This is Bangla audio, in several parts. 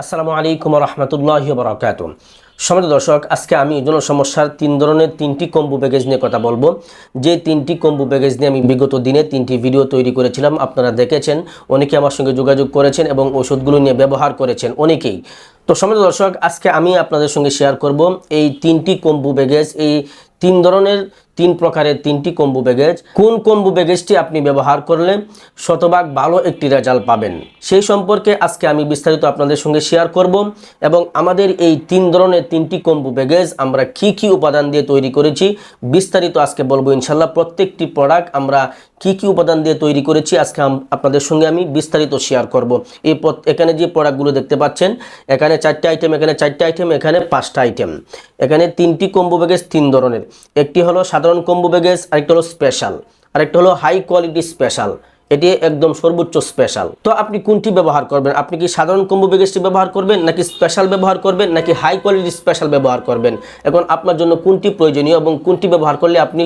আসসালামু আলাইকুম রহমতুল্লাহ বরকাত সমিত দর্শক, আজকে আমি যৌন সমস্যার তিন ধরনের তিনটি কম্বু প্যাকেজ নিয়ে কথা বলব। যে তিনটি কম্বু প্যাকেজ নিয়ে আমি বিগত দিনে তিনটি ভিডিও তৈরি করেছিলাম। আপনারা দেখেছেন, অনেকে আমার সঙ্গে যোগাযোগ করেছেন এবং ওষুধগুলো নিয়ে ব্যবহার করেছেন অনেকেই। তো সমিত দর্শক, আজকে আমি আপনাদের সঙ্গে শেয়ার করব এই তিনটি কম্বু প্যাকেজ এই তিন ধরনের তিন প্রকারের তিনটি কম্বু প্যাকেজ কোন কম্বু প্যাকেজটি আপনি ব্যবহার করলে শতভাগ ভালো একটি রেজাল্ট পাবেন? সেই সম্পর্কে আজকে আমি বিস্তারিত আপনাদের সঙ্গে শেয়ার করব এবং আমাদের এই তিন ধরনের তিনটি কম্বু ব্যাগেজ আমরা কি কি উপাদান দিয়ে তৈরি করেছি বিস্তারিত আজকে বলব ইনশাল্লাহ প্রত্যেকটি প্রোডাক্ট আমরা কি কি উপাদান দিয়ে তৈরি করেছি আজকে আপনাদের সঙ্গে আমি বিস্তারিত শেয়ার করব। এই এখানে যে প্রোডাক্টগুলো দেখতে পাচ্ছেন, এখানে চারটে আইটেম এখানে চারটে আইটেম এখানে পাঁচটা আইটেম এখানে তিনটি কম্বু ব্যাগেজ তিন ধরনের। একটি হলো সাধারণ কম্বো ব্যাগেজ আরেকটা হলো স্পেশাল আরেকটা হলো হাই কোয়ালিটি স্পেশাল এটি একদম সর্বোচ্চ স্পেশাল তো আপনি কোনটি ব্যবহার করবেন? আপনি কি সাধারণ কম্বো প্যাকেজটি ব্যবহার করবেন, নাকি স্পেশাল ব্যবহার করবেন, নাকি হাই কোয়ালিটি স্পেশাল ব্যবহার করবেন? এখন আপনার জন্য কোনটি প্রয়োজনীয় এবং কোনটি ব্যবহার করলে আপনি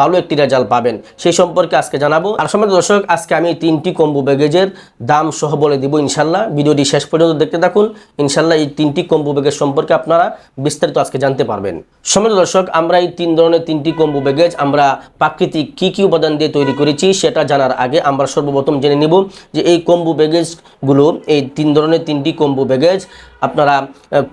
ভালো একটি রেজাল্ট পাবেন, সেই সম্পর্কে আজকে জানাব। আর সময় দর্শক, আজকে আমি তিনটি কম্বো প্যাকেজের দাম সহ বলে দিব ইনশাল্লাহ ভিডিওটি শেষ পর্যন্ত দেখতে থাকুন। ইনশাল্লাহ এই তিনটি কম্বো প্যাকেজ সম্পর্কে আপনারা বিস্তারিত আজকে জানতে পারবেন। সময় দর্শক, আমরা এই তিন ধরনের তিনটি কম্বো প্যাকেজ আমরা প্রাকৃতিক কি কি উপাদান দিয়ে তৈরি করেছি সেটা জানার আগে আমরা সর্বপ্রথম জেনে নিব যে এই কম্বু ব্যাগেজগুলো, এই তিন ধরনের তিনটি কম্বু ব্যাগেজ, আপনারা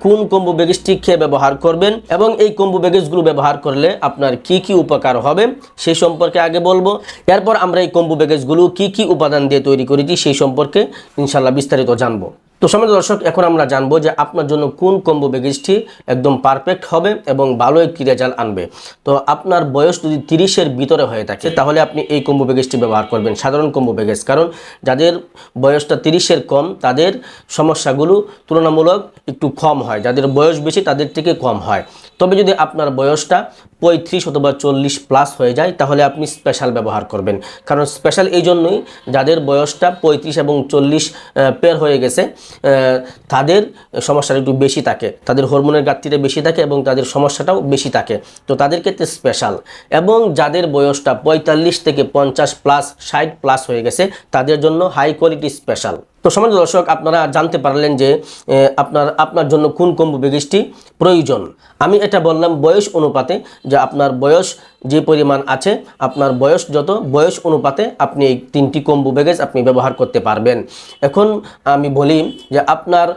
কোন কম্বো ব্যাগেজটি খেয়ে ব্যবহার করবেন এবং এই কম্বো ব্যাগেজগুলো ব্যবহার করলে আপনার কি কি উপকার হবে সেই সম্পর্কে আগে বলব। এরপর আমরা এই কম্বো ব্যাগেজগুলো কি কি উপাদান দিয়ে তৈরি করেছি সেই সম্পর্কে ইনশাল্লাহ বিস্তারিত জানব। তো সময় দর্শক এখন আমরা জানব যে আপনার জন্য কোন কম্বো প্যাকেজটি একদম পারফেক্ট হবে এবং ভালো একটি রেজাল্ট আনবে। তো আপনার বয়স যদি তিরিশের ভিতরে হয়ে থাকে তাহলে আপনি এই কম্বো প্যাকেজটি ব্যবহার করবেন সাধারণ কম্বো প্যাকেজ কারণ যাদের বয়সটা তিরিশের কম তাদের সমস্যাগুলো তুলনামূলক একটু কম হয়। যাদের বয়স বেশি তাদের থেকে কম হয়। তবে যদি আপনার বয়সটা পঁয়ত্রিশ অথবা চল্লিশ প্লাস হয়ে যায় তাহলে আপনি স্পেশাল ব্যবহার করবেন। কারণ স্পেশাল এই জন্যই যাদের বয়সটা পঁয়ত্রিশ এবং চল্লিশ পের হয়ে গেছে তাদের সমস্যাটা একটু বেশি থাকে। তাদের হরমোনের ঘাটতিটা বেশি থাকে এবং তাদের সমস্যাটাও বেশি থাকে। তো তাদের ক্ষেত্রে স্পেশাল এবং যাদের বয়সটা পঁয়তাল্লিশ থেকে পঞ্চাশ প্লাস ষাট প্লাস হয়ে গেছে, তাদের জন্য হাই কোয়ালিটি স্পেশাল তো সমাজ দর্শক, আপনারা জানতে পারলেন যে আপনার আপনার জন্য কোন কম্বো প্যাকেজটি প্রয়োজন। আমি এটা বললাম বয়স অনুপাতে, যে আপনার বয়স যে পরিমাণ আছে, আপনার বয়স যত, বয়স অনুপাতে আপনি এই তিনটি কম্বো প্যাকেজ আপনি ব্যবহার করতে পারবেন। এখন আমি বলি যে আপনার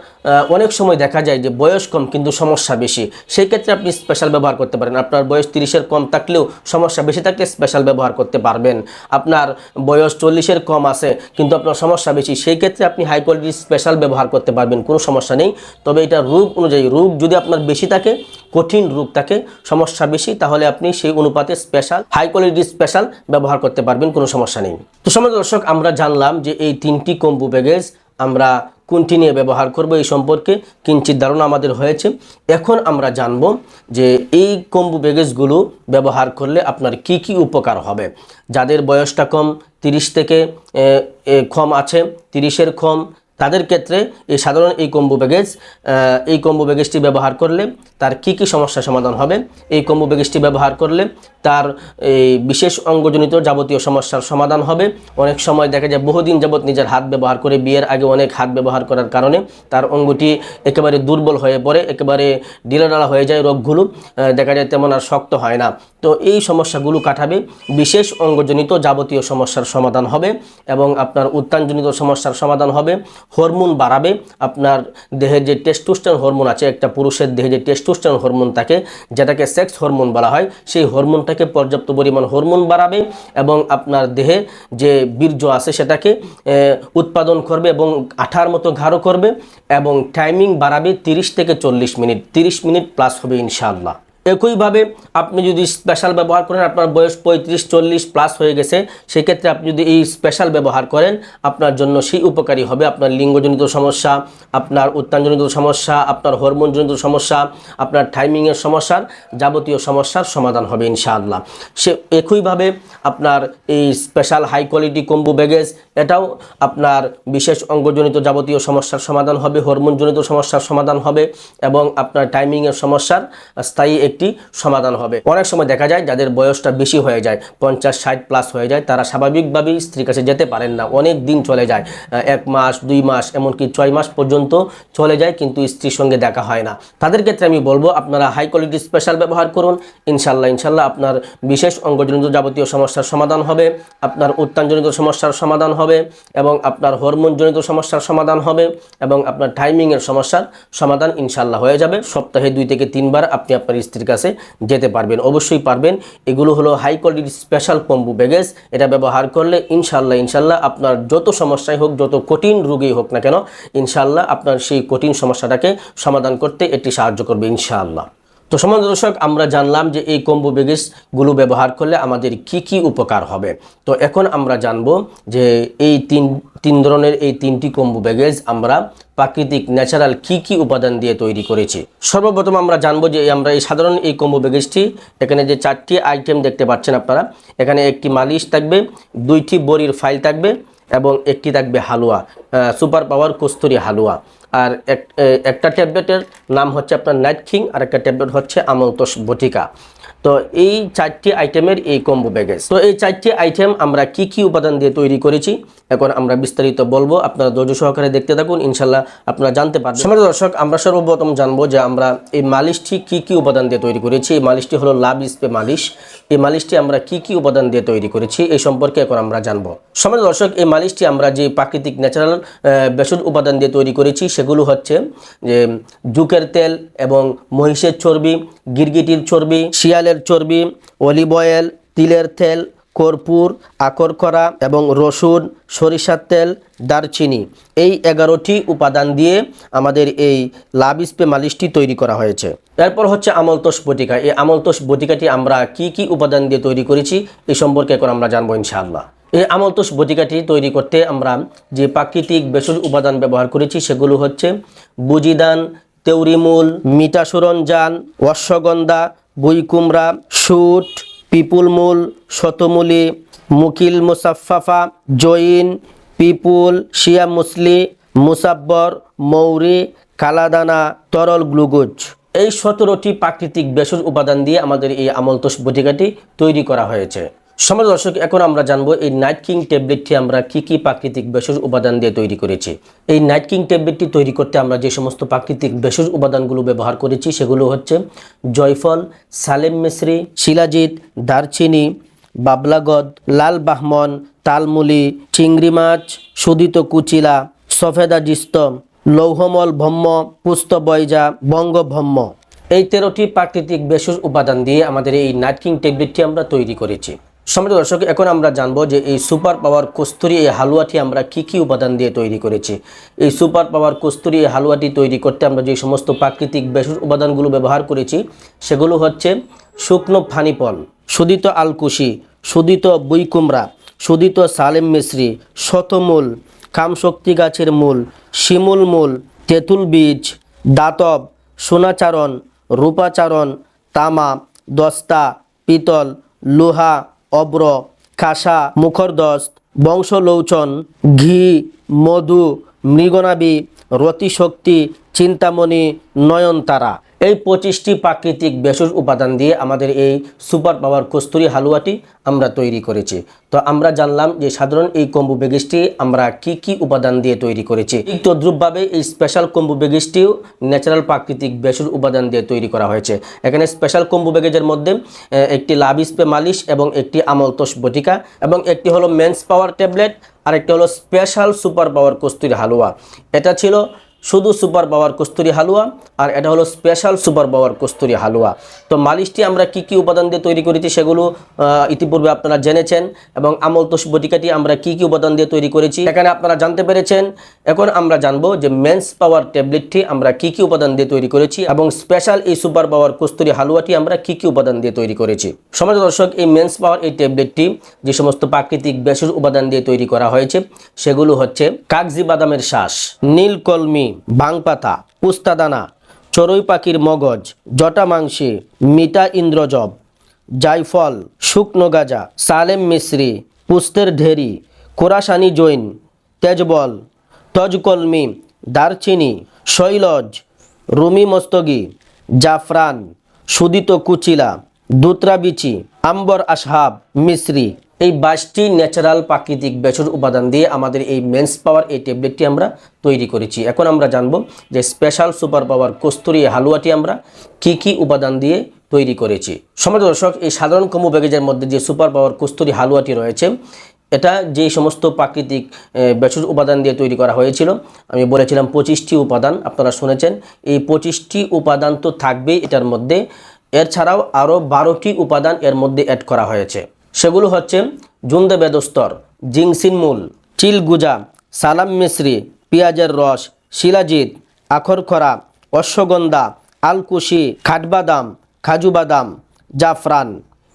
অনেক সময় দেখা যায় যে বয়স কম কিন্তু সমস্যা বেশি। সেই ক্ষেত্রে আপনি স্পেশাল ব্যবহার করতে পারেন। আপনার বয়স তিরিশের কম থাকলেও সমস্যা বেশি থাকলে স্পেশাল ব্যবহার করতে পারবেন। আপনার বয়স চল্লিশের কম আছে, কিন্তু আপনার সমস্যা বেশি। সেই ক্ষেত্রে আপনি হাই কোয়ালিটির স্পেশাল ব্যবহার করতে পারবেন, কোনো সমস্যা নেই। তবে এটা রূপ অনুযায়ী, রূপ যদি আপনার বেশি থাকে, কঠিন রূপ থাকে, সমস্যা বেশি, তাহলে আপনি সেই অনুপাতে স্পেশাল হাই কোয়ালিটির স্পেশাল ব্যবহার করতে পারবেন, কোনো সমস্যা নেই। তো সময় দর্শক, আমরা জানলাম যে এই তিনটি কম্বু ব্যাগেজ আমরা কোনটি নিয়ে ব্যবহার করব এই সম্পর্কে কিঞ্চিত ধারণা আমাদের হয়েছে। এখন আমরা জানব যে এই কম্বু ব্যাগেজগুলো ব্যবহার করলে আপনার কি কি উপকার হবে। যাদের বয়সটা কম তিরিশ থেকে এ, এ, কম আছে তিরিশের কম তাদের ক্ষেত্রে এই সাধারণ এই কম্বো আহ, এই কম্বো প্যাকেজটি ব্যবহার করলে তার কি কি সমস্যার সমাধান হবে? এই কম্বো প্যাকেজটি ব্যবহার করলে তার এই বিশেষ অঙ্গজনিত যাবতীয় সমস্যার সমাধান হবে। অনেক সময় দেখা যায় বহুদিন যাবৎ নিজের হাত ব্যবহার করে বিয়ের আগে অনেক হাত ব্যবহার করার কারণে তার অঙ্গটি একেবারে দুর্বল হয়ে পড়ে একেবারে ঢিলাঢালা হয়ে যায় রোগগুলো দেখা যায় তেমন আর শক্ত হয় না। তো এই সমস্যাগুলো কাটাবে বিশেষ অঙ্গজনিত যাবতীয় সমস্যার সমাধান হবে এবং আপনার উত্তানজনিত সমস্যার সমাধান হবে। হরমোন বাড়াবে, আপনার দেহে যে টেস্টোস্টেরন হরমোন আছে, একটা পুরুষের দেহে যে টেস্টোস্টেরন হরমোন থাকে, যেটাকে সেক্স হরমোন বলা হয়, সেই হরমোনটাকে পর্যাপ্ত পরিমাণ হরমোন বাড়াবে এবং আপনার দেহে যে বীর্য আছে সেটাকে উৎপাদন করবে এবং আঠার মতো ঘাড়ো করবে এবং টাইমিং বাড়াবে তিরিশ থেকে চল্লিশ মিনিট, তিরিশ মিনিট প্লাস হবে ইনশাআল্লাহ। একইভাবে আপনি যদি স্পেশাল ব্যবহার করেন, আপনার বয়স পঁয়ত্রিশ, চল্লিশ প্লাস হয়ে গেছে, সেক্ষেত্রে আপনি যদি এই স্পেশাল ব্যবহার করেন, আপনার জন্য সেই উপকারী হবে। আপনার লিঙ্গজনিত সমস্যা, আপনার উত্তানজনিত সমস্যা, আপনার হরমোনজনিত সমস্যা, আপনার টাইমিংয়ের সমস্যার যাবতীয় সমস্যার সমাধান হবে ইনশাআল্লাহ। সে একইভাবে আপনার এই special high quality combo baggage এটাও আপনার বিশেষ অঙ্গজনিত যাবতীয় সমস্যার সমাধান হবে, হরমোনজনিত সমস্যার সমাধান হবে এবং আপনার টাইমিংয়ের সমস্যার স্থায়ী একটি সমাধান হবে। অনেক সময় দেখা যায় যাদের বয়সটা বেশি হয়ে যায়, পঞ্চাশ, ষাট প্লাস হয়ে যায়, তারা স্বাভাবিকভাবেই স্ত্রীর কাছে যেতে পারেন না। অনেক দিন চলে যায় এক মাস, দুই মাস, এমনকি ছয় মাস পর্যন্ত চলে যায়, কিন্তু স্ত্রীর সঙ্গে দেখা হয় না। তাদের ক্ষেত্রে আমি বলব, আপনারা হাই কোয়ালিটি স্পেশাল ব্যবহার করুন। ইনশাল্লাহ ইনশাল্লাহ আপনার বিশেষ অঙ্গজনিত যাবতীয় সমস্যার সমাধান হবে, আপনার উত্তানজনিত সমস্যার সমাধান হবে এবং আপনার হরমোনজনিত সমস্যার সমাধান হবে এবং আপনার টাইমিংয়ের সমস্যার সমাধান ইনশাল্লাহ হয়ে যাবে। সপ্তাহে দুই থেকে তিনবার আপনি আপনার স্ত্রীর কাছে যেতে পারবেন। অবশ্যই পারবেন। এগুলো হলো হাই কোয়ালিটির স্পেশাল কম্বু ব্যাগেজ এটা ব্যবহার করলে ইনশাল্লাহ ইনশাল্লাহ আপনার যত সমস্যাই হোক, যত কঠিন রোগী হোক না কেন ইনশাল্লাহ আপনার সেই কঠিন সমস্যাটাকে সমাধান করতে এটি সাহায্য করবে ইনশাআল্লাহ। তো সমাজ দর্শক, আমরা জানলাম যে এই কম্বো বেগেসগুলো ব্যবহার করলে আমাদের কি কি উপকার হবে। তো এখন আমরা জানব যে এই তিন তিন ধরনের এই তিনটি কম্বো ব্যাগেজ আমরা প্রাকৃতিক, ন্যাচারাল কি কি উপাদান দিয়ে তৈরি করেছি। সর্বপ্রথম আমরা জানব যে আমরা এই সাধারণ এই কম্বো ব্যাগেজটি এখানে যে চারটি আইটেম দেখতে পাচ্ছেন আপনারা, এখানে একটি মালিশ থাকবে, দুইটি বড়ির ফাইল থাকবে এবং একটি থাকবে হালুয়া সুপার পাওয়ার কস্তুরি হালুয়া। আর এক- একটা ট্যাবলেটের নাম হচ্ছে আপনার নাইট কিং, আর একটা ট্যাবলেট হচ্ছে আমলতোষ বটিকা। তো এই চারটি আইটেমের এই কম্বো ব্যাগেজ তো এই চারটি আইটেম আমরা কি কি উপাদান দিয়ে তৈরি করেছি, এখন আমরা বিস্তারিত বলব। আপনারা ধৈর্য সহকারে দেখতে থাকুন, ইনশাল্লাহ আপনারা জানতে পারবেন। সমাজ দর্শক, আমরা সর্বপ্রথম জানব যে আমরা এই মালিশটি কি কি উপাদান দিয়ে তৈরি করেছি। এই মালিশটি হলো লাভ স্পে মালিশ। এই মালিশটি আমরা কি কি উপাদান দিয়ে তৈরি করেছি, এই সম্পর্কে এখন আমরা জানব। সমাজ দর্শক, এই মালিশটি আমরা যে প্রাকৃতিক, ন্যাচারাল ভেষজ উপাদান দিয়ে তৈরি করেছি সেগুলো হচ্ছে যে জুকের তেল এবং মহিষের চর্বি, গিরগিটির চর্বি, শিয়ালের চর্বি, অলিভ অয়েল, তিলের তেল, কর্পূর, আকরকরা এবং রসুন, সরিষার তেল, দারচিনি এই এগারোটি উপাদান দিয়ে আমাদের এই লাভ স্পে মালিশটি তৈরি করা হয়েছে। এরপর হচ্ছে আমলতোষ বটিকা। এই আমলতোষ বটিকাটি আমরা কি কি উপাদান দিয়ে তৈরি করেছি এই সম্পর্কে এখন আমরা জানব ইনশাআল্লাহ। এই আমলতোষ বটিকাটি তৈরি করতে আমরা যে প্রাকৃতিক ভেষজ উপাদান ব্যবহার করেছি সেগুলো হচ্ছে বুজিদান, তেউরিমূল মিটা সরঞ্জান অশ্বগন্ধা বুইকুমড়া শুট পিপুলমূল, শতমূলি, মুকিল মুসাফাফা জৈন, পিপুল, শিয়া মুসলি, মুসাব্বর, মৌরি, কালাদানা, তরল গ্লুকোজ। এই সতেরোটি প্রাকৃতিক ভেষজ উপাদান দিয়ে আমাদের এই আমলতোষ বটিকাটি তৈরি করা হয়েছে। সমাজ দর্শক, এখন আমরা জানব এই নাইট কিং ট্যাবলেটটি আমরা কি কি প্রাকৃতিক ভেষজ উপাদান দিয়ে তৈরি করেছি। এই নাইট কিং ট্যাবলেটটি তৈরি করতে আমরা যে সমস্ত প্রাকৃতিক ভেষজ উপাদানগুলো ব্যবহার করেছি, সেগুলো হচ্ছে জয়ফল, সালেম মিশ্রি, শিলাজিৎ, দারচিনি, বাবলাগদ, লাল বাহমন, তালমুলি, চিংড়ি মাছ, সুদিত কুচিলা, সফেদা জিস্ত লৌহমল ভম্ম, পুস্ত বয়জা বঙ্গভম্ম। এই তেরোটি প্রাকৃতিক ভেষজ উপাদান দিয়ে আমাদের এই নাইট কিং ট্যাবলেটটি আমরা তৈরি করেছি। সম্মানিত দর্শক, এখন আমরা জানব যে এই সুপার পাওয়ার কস্তুরি, এই হালুয়াটি আমরা কি কি উপাদান দিয়ে তৈরি করেছি। এই সুপার পাওয়ার কস্তুরি, এই হালুয়াটি তৈরি করতে আমরা যে সমস্ত প্রাকৃতিক ভেষজ উপাদানগুলো ব্যবহার করেছি, সেগুলো হচ্ছে শুকনো ফানিপল, সুদিত আলকুশি, সুদিত বুইকুমড়া সুদিত সালেম মিশ্রি, শতমূল, কামশক্তি গাছের মূল, শিমুল মূল, তেঁতুল বীজ, দাতব, সোনাচারণ, রূপাচারণ, তামা, দস্তা, পিতল, লোহা অব্র খাসা মুখরদস্ত বংশলৌচন ঘি মধু মৃগনাবি রতিশক্তি চিন্তামণি নয়নতারা। এই পঁচিশটি প্রাকৃতিক ভেষজ উপাদান দিয়ে আমাদের এই সুপার পাওয়ার কস্তুরি হালুয়াটি আমরা তৈরি করেছি। তো আমরা জানলাম যে সাধারণ এই কম্বু বেগিসটি আমরা কি কি উপাদান দিয়ে তৈরি করেছি। তদ্রুপভাবে এই স্পেশাল কম্বু বেগিসটিও ন্যাচারাল প্রাকৃতিক ভেষজ উপাদান দিয়ে তৈরি করা হয়েছে। এখানে স্পেশাল কম্বু বেগেজের মধ্যে একটি লাভ স্প্রে মালিশ এবং একটি আমলতোষ বটিকা এবং একটি হলো মেন্স পাওয়ার ট্যাবলেট আর একটি হলো স্পেশাল সুপার পাওয়ার কস্তুরি হালুয়া। এটা ছিল শুধু সুপার পাওয়ার কস্তুরি হালুয়া, আর এটা হলো স্পেশাল সুপার পাওয়ার কস্তুরি হালুয়া। তো মালিশটি আমরা কি কি উপাদান দিয়ে তৈরি করেছি সেগুলো ইতিপূর্বে আপনারা জেনেছেন, এবং আমলতোষ বটিকাটি আমরা কি কি উপাদান দিয়ে তৈরি করেছি এখানে আপনারা জানতে পেরেছেন। এখন আমরা জানব যে মেন্স পাওয়ার ট্যাবলেটটি আমরা কি কি উপাদান দিয়ে তৈরি করেছি, এবং স্পেশাল এই সুপার পাওয়ার কস্তুরি হালুয়াটি আমরা কি কি উপাদান দিয়ে তৈরি করেছি। সমাজ দর্শক, এই মেন্স পাওয়ার এই ট্যাবলেটটি যে সমস্ত প্রাকৃতিক ভেষজ উপাদান দিয়ে তৈরি করা হয়েছে, সেগুলো হচ্ছে কাগজি বাদামের শ্বাস নীলকলমি বাংপাতা, পুস্তাদানা চড়ুই পাখির মগজ, জটা মাংসি মিতা ইন্দ্রজব, জায়ফল, শুকনো গাজা, সালেম মিশ্রি, পুস্তের ঢেরি, কোরাসানি জৈন, তেজবল, তজকলমি, দারচিনি, শৈলজ, রুমি মস্তগি, জাফরান, সুদিত কুচিলা, দুত্রাবিচি, আম্বর আসহাব মিশ্রি এই বাইশটি ন্যাচারাল প্রাকৃতিক ভেষজ উপাদান দিয়ে আমাদের এই মেন্স পাওয়ার এই ট্যাবলেটটি আমরা তৈরি করেছি। এখন আমরা জানব যে স্পেশাল সুপার পাওয়ার কস্তুরি হালুয়াটি আমরা কি কি উপাদান দিয়ে তৈরি করেছি। সমাজ দর্শক, এই সাধারণ কম্বো প্যাকেজের মধ্যে যে সুপার পাওয়ার কস্তুরি হালুয়াটি রয়েছে, এটা যে সমস্ত প্রাকৃতিক ভেষজ উপাদান দিয়ে তৈরি করা হয়েছিল, আমি বলেছিলাম পঁচিশটি উপাদান, আপনারা শুনেছেন। এই পঁচিশটি উপাদান তো থাকবেই এটার মধ্যে। এর ছাড়াও আরও বারোটি উপাদান এর মধ্যে অ্যাড করা হয়েছে। সেগুলো হচ্ছে জুন্দে বেদস্তর, জিংসিন মূল চিলগুজা সালাম মিশ্রি, পেঁয়াজের রস, শিলাজিৎ, আখর খরা, অশ্বগন্ধা, আলকুশি, খাটবাদাম, খাজু বাদাম, জাফরান।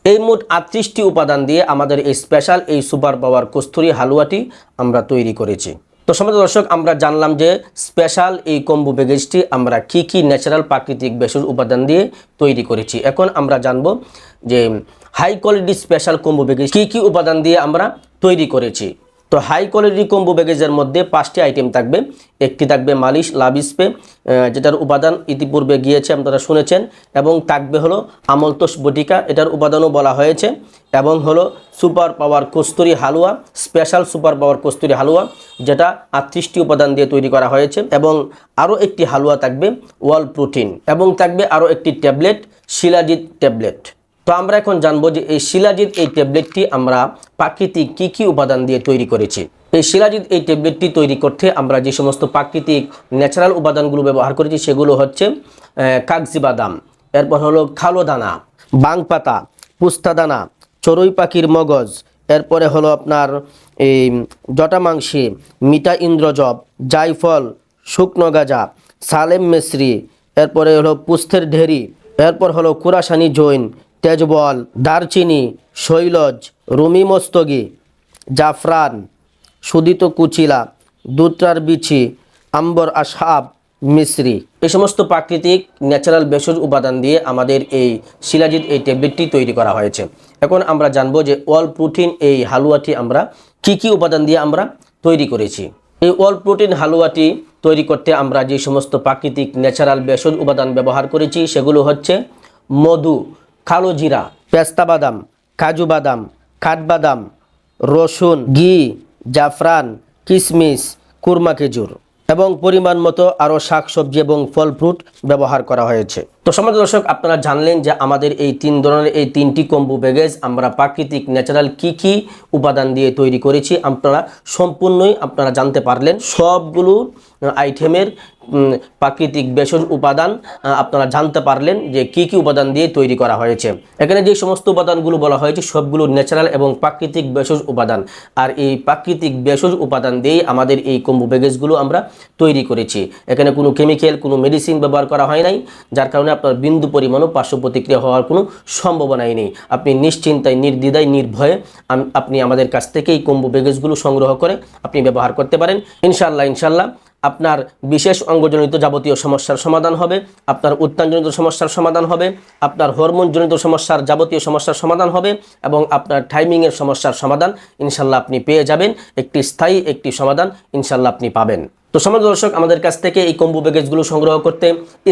এই মোট আটত্রিশটি উপাদান দিয়ে আমাদের এই স্পেশাল এই সুপার পাওয়ার কস্তুরি হালুয়াটি আমরা তৈরি করেছি। তো সমাজ দর্শক, আমরা জানলাম যে স্পেশাল এই কম্বু প্যাকেজটি আমরা কি কি ন্যাচারাল প্রাকৃতিক ভেষজ উপাদান দিয়ে তৈরি করেছি। এখন আমরা জানব যে high quality special combo package কী কী উপাদান দিয়ে আমরা তৈরি করেছি? তো হাই কোয়ালিটি কম্বো প্যাকেজের মধ্যে পাঁচটি আইটেম থাকবে। একটি থাকবে মালিশ, লাভ স্প্রে যেটার উপাদান ইতিপূর্বে গিয়েছে, আপনারা শুনেছেন, এবং থাকবে হলো আমলতোষ বটিকা, এটার উপাদানও বলা হয়েছে, এবং হলো সুপার পাওয়ার কস্তুরি হালুয়া, স্পেশাল সুপার পাওয়ার কস্তুরি হালুয়া, যেটা আটত্রিশটি উপাদান দিয়ে তৈরি করা হয়েছে, এবং আরও একটি হালুয়া থাকবে ওয়াল প্রোটিন, এবং থাকবে আরও একটি ট্যাবলেট, শিলাজিৎ ট্যাবলেট। তো আমরা এখন জানব যে এই শিলাজিৎ এই ট্যাবলেটটি আমরা প্রাকৃতিক কি কি উপাদান দিয়ে তৈরি করেছি। এই শিলাজিৎ এই ট্যাবলেটটি তৈরি করতে আমরা যে সমস্ত প্রাকৃতিক ন্যাচারাল উপাদানগুলো ব্যবহার করেছি সেগুলো হচ্ছে কাগজি বাদাম, এরপর হলো খালো দানা বাং পাতা, পুস্তা দানা, চড়ুই পাখির মগজ, এরপরে হলো আপনার এই জটা জটামাংসি মিঠা ইন্দ্রজব, জায়ফল, শুকনো গাজা, সালেম মেসরি এরপরে হলো পুস্তের ঢেরি এরপর হলো কুরাসানি জৈন তেজবল, দারচিনি, শৈলজ, রুমি মস্তগি, জাফরান, সুদিত কুচিলা, দুত্রার বিছি আম্বর আসাব মিশ্রি। এই সমস্ত প্রাকৃতিক ন্যাচারাল ভেষজ উপাদান দিয়ে আমাদের এই শিলাজিৎ এই ট্যাবলেটটি তৈরি করা হয়েছে। এখন আমরা জানব যে অল প্রোটিন এই হালুয়াটি আমরা কি কি উপাদান দিয়ে আমরা তৈরি করেছি। এই অল প্রোটিন হালুয়াটি তৈরি করতে আমরা যে সমস্ত প্রাকৃতিক ন্যাচারাল ভেষজ উপাদান ব্যবহার করেছি সেগুলো হচ্ছে মধু কালো জিরা, পেস্তা বাদাম, কাজু বাদাম কাঠবাদাম রসুন, ঘি, জাফরান কিশমিশ কুরমা খেজুর এবং পরিমাণ মতো আরও শাকসবজি এবং ফল ফ্রুট ব্যবহার করা হয়েছে। তো সমাজ দর্শক, আপনারা জানলেন যে আমাদের এই তিন ধরনের, এই তিনটি কম্বু ব্যাগেজ আমরা প্রাকৃতিক ন্যাচারাল কি কি উপাদান দিয়ে তৈরি করেছি আপনারা সম্পূর্ণই আপনারা জানতে পারলেন। সবগুলো আইটেমের প্রাকৃতিক ভেষজ উপাদান আপনারা জানতে পারলেন যে কি কি উপাদান দিয়ে তৈরি করা হয়েছে। এখানে যে সমস্ত উপাদানগুলো বলা হয়েছে, সবগুলো ন্যাচারাল এবং প্রাকৃতিক ভেষজ উপাদান। আর এই প্রাকৃতিক ভেষজ উপাদান দিয়েই আমাদের এই কম্বু প্যাকেজগুলো আমরা তৈরি করেছি। এখানে কোনো কেমিক্যাল কোনো মেডিসিন ব্যবহার করা হয় নাই, যার কারণে আপনার বিন্দু পরিমাণও পার্শ্ব প্রতিক্রিয়া হওয়ার কোনো সম্ভাবনাই নেই। আপনি নিশ্চিন্তায়, নির্দ্বিধায়, নির্ভয়ে আপনি আমাদের কাছ থেকে এই কম্বু প্যাকেজগুলো সংগ্রহ করে আপনি ব্যবহার করতে পারেন। ইনশাল্লাহ ইনশাল্লাহ আপনার বিশেষ অঙ্গজনিত যাবতীয় সমস্যার সমাধান হবে, আপনার উত্তানজনিত সমস্যার সমাধান হবে, আপনার হরমোনজনিত সমস্যার যাবতীয় সমস্যার সমাধান হবে এবং আপনার টাইমিংয়ের সমস্যার সমাধান ইনশাল্লাহ আপনি পেয়ে যাবেন। একটি স্থায়ী একটি সমাধান ইনশাল্লাহ আপনি পাবেন। তো সমাজ দর্শক, আমাদের কাছ থেকে এই কম্বো প্যাকেজগুলো সংগ্রহ করতে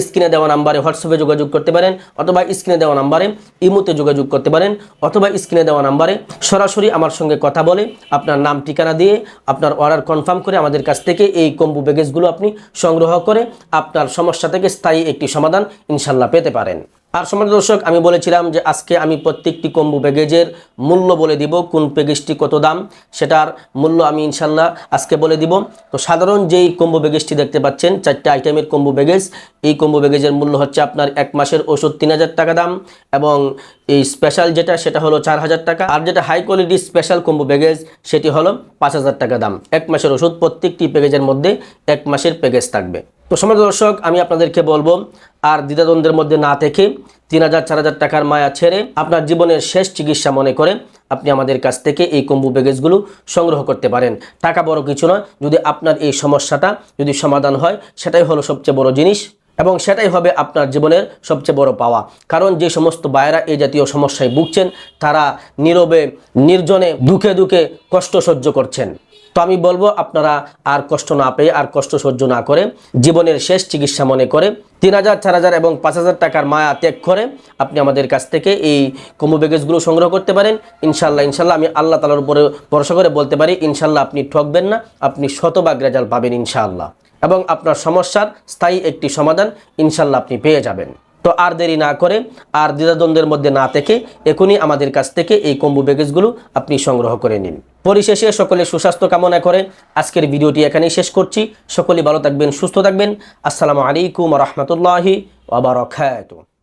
স্ক্রিনে দেওয়া নাম্বারে হোয়াটসঅ্যাপে যোগাযোগ করতে পারেন অথবা স্ক্রিনে দেওয়া নাম্বারে ইমোতে যোগাযোগ করতে পারেন অথবা স্ক্রিনে দেওয়া নাম্বারে সরাসরি আমার সঙ্গে কথা বলে আপনার নাম, ঠিকানা দিয়ে আপনার অর্ডার কনফার্ম করে আমাদের কাছ থেকে এই কম্বো প্যাকেজগুলো আপনি সংগ্রহ করে আপনার সমস্যা থেকে স্থায়ী একটি সমাধান ইনশাল্লাহ পেতে পারেন। আর সমাজ দর্শক, আমি বলেছিলাম যে আজকে আমি প্রত্যেকটি কম্বো প্যাকেজের মূল্য বলে দিব, কোন প্যাকেজটি কত দাম সেটার মূল্য আমি ইনশাল্লাহ আজকে বলে দিব। তো সাধারণ যেই কম্বো প্যাকেজটি দেখতে পাচ্ছেন, চারটে আইটেমের কম্বো প্যাকেজ এই কম্বো প্যাকেজের মূল্য হচ্ছে আপনার এক মাসের ওষুধ তিন হাজার টাকা দাম এবং এই স্পেশাল যেটা, সেটা হলো চার হাজার টাকা। আর যেটা high quality special combo package সেটি হলো পাঁচ হাজার টাকা দাম। এক মাসের ওষুধ প্রত্যেকটি প্যাকেজের মধ্যে এক মাসের প্যাকেজ থাকবে। তো সমাজ দর্শক, আমি আপনাদেরকে বলব, আর দ্বিধাদ্বন্দ্বের মধ্যে না থেকে তিন হাজার, চার হাজার টাকার মায়া ছেড়ে আপনার জীবনের শেষ চিকিৎসা মনে করে আপনি আমাদের কাছ থেকে এই কম্বু প্যাকেজগুলো সংগ্রহ করতে পারেন। টাকা বড় কিছু নয়, যদি আপনার এই সমস্যাটা যদি সমাধান হয়, সেটাই হলো সবচেয়ে বড় জিনিস এবং সেটাই হবে আপনার জীবনের সবচেয়ে বড় পাওয়া। কারণ যে সমস্ত বায়েরা এই জাতীয় সমস্যায় ভুগছেন, তারা নীরবে, নির্জনে, দুঃখে দুঃখে কষ্ট সহ্য করছেন। তো আমি বলব, আপনারা আর কষ্ট না পেয়ে, আর কষ্ট সহ্য না করে, জীবনের শেষ চিকিৎসা মনে করে, তিন হাজার, চার হাজার এবং পাঁচ হাজার টাকার মায়া ত্যাগ করে আপনি আমাদের কাছ থেকে এই কম্বো প্যাকেজগুলো সংগ্রহ করতে পারেন। ইনশাল্লাহ ইনশাল্লাহ আমি আল্লাহ তালার উপরে ভরসা করে বলতে পারি ইনশাল্লাহ আপনি ঠকবেন না, আপনি শতভাগ রেজাল্ট পাবেন ইনশাআল্লাহ। এবং আপনার সমস্যার স্থায়ী একটি সমাধান ইনশাল্লাহ আপনি পেয়ে যাবেন। তো আর দেরি না করে আর দ্বিধাদ্বন্দ্বের মধ্যে না থেকে এখনই আমাদের কাছ থেকে এই কম্বু প্যাকেজগুলো আপনি সংগ্রহ করে নিন। পরিশেষে সকলে সুস্বাস্থ্য কামনা করে আজকের ভিডিওটি এখানেই শেষ করছি। সকলে ভালো থাকবেন, সুস্থ থাকবেন। আসসালামু আলাইকুম রহমতুল্লাহি ওবরাকাতুহু